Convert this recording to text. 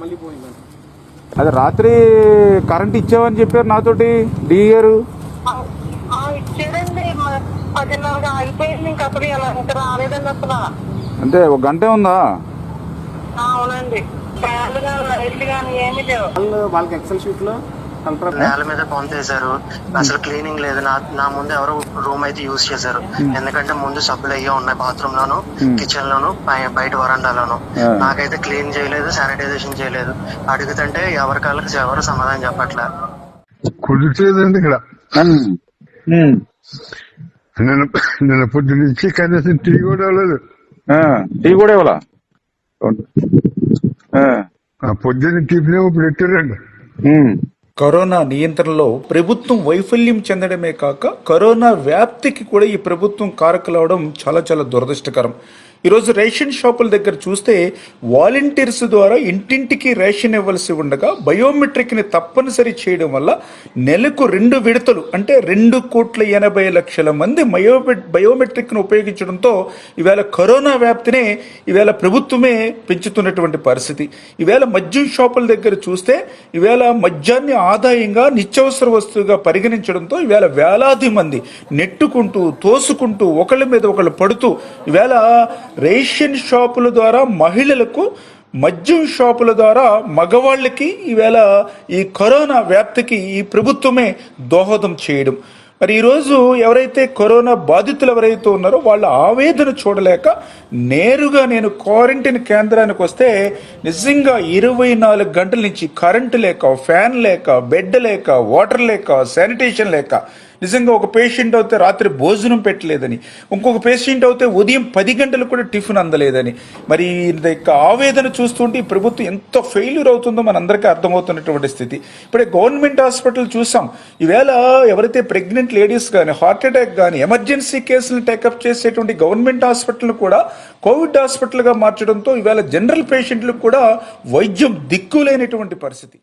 మళ్ళీ పోయిందండి అది రాత్రి కరెంట్ ఇచ్చావని చెప్పారు నాతోటి డి గారు. అంటే ఒక గంటే ఉందా? అవునండి. ఫ్యాన్లు కానీ లైట్లు కానీ ఏమీ లేవు. వాళ్ళు వాళ్ళకి ఎక్సెల్ షీట్లో నేల మీద పొంతేశారు అసలు క్లీనింగ్ లేదు. నా నా ముందు ఎవరు రూమ్ అయితే యూజ్ చేశారు. ఎందుకంటే ముందు సబ్బులు అయ్యే ఉన్నాయి బాత్రూమ్ లోను కిచెన్ లోను బయ- బయట వరండాలోను. నాకైతే క్లీన్ చేయలేదు శానిటైజేషన్ చేయలేదు. అడుగుతుంటే ఎవరి కాళ్ళకి ఎవరు సమాధానం చెప్పట్లే? కుదిరిలేదండి ఇక్కడ? నేను నేను పొద్దు నుంచి కనీసం టీ కూడా లేదు ఆ, టీ కూడా ఇవ్వాలా? పొద్దున్న టిఫిన్ ఇప్పుడు పెట్టారండి ఉమ్. కరోనా నియంత్రణలో ప్రభుత్వం వైఫల్యం చెందడమే కాక కరోనా వ్యాప్తికి కూడా ఈ ప్రభుత్వం కారకులవడం చాలా చాలా దురదృష్టకరం. ఈరోజు రేషన్ షాపుల దగ్గర చూస్తే వాలంటీర్స్ ద్వారా ఇంటింటికి రేషన్ ఇవ్వాల్సి ఉండగా బయోమెట్రిక్ని తప్పనిసరి చేయడం వల్ల నెలకు రెండు విడతలు అంటే రెండు కోట్ల ఎనభై లక్షల మంది బయోమె బయోమెట్రిక్ను ఉపయోగించడంతో ఈవేళ కరోనా వ్యాప్తినే ఈవేళ ప్రభుత్వమే పెంచుతున్నటువంటి పరిస్థితి. ఈవేళ మద్యం షాపుల దగ్గర చూస్తే ఈవేళ మద్యాన్ని ఆదాయంగా నిత్యావసర వస్తువుగా పరిగణించడంతో ఈవేళ వేలాది మంది నెట్టుకుంటూ తోసుకుంటూ ఒకళ్ళ మీద ఒకళ్ళు పడుతూ ఈవేళ రేషన్ షాపుల ద్వారా మహిళలకు మద్యం షాపుల ద్వారా మగవాళ్ళకి ఈవేళ ఈ కరోనా వ్యాప్తికి ఈ ప్రభుత్వమే దోహదం చేయడం. మరి ఈరోజు ఎవరైతే కరోనా బాధితులు ఎవరైతే ఉన్నారో వాళ్ళ ఆవేదన చూడలేక నేరుగా నేను క్వారంటైన్ కేంద్రానికి వస్తే నిజంగా ఇరవై నాలుగు గంటల నుంచి కరెంటు లేక ఫ్యాన్ లేక బెడ్ లేక వాటర్ లేక శానిటేషన్ లేక నిజంగా ఒక పేషెంట్ అయితే రాత్రి భోజనం పెట్టలేదని ఇంకొక పేషెంట్ అయితే ఉదయం పది గంటలు కూడా టిఫిన్ అందలేదని. మరి ఇంత యొక్క ఆవేదన చూస్తుంటే ఈ ప్రభుత్వం ఎంత ఫెయిల్యూర్ అవుతుందో మనందరికీ అర్థమవుతున్నటువంటి స్థితి. ఇప్పుడే గవర్నమెంట్ హాస్పిటల్ చూసాం. ఈవేళ ఎవరైతే ప్రెగ్నెంట్ లేడీస్ కానీ హార్ట్ అటాక్ కానీ ఎమర్జెన్సీ కేసులు టేకప్ చేసేటువంటి గవర్నమెంట్ హాస్పిటల్ కూడా కోవిడ్ హాస్పిటల్గా మార్చడంతో ఈవేళ జనరల్ పేషెంట్లకు కూడా వైద్యం దిక్కులేనటువంటి పరిస్థితి.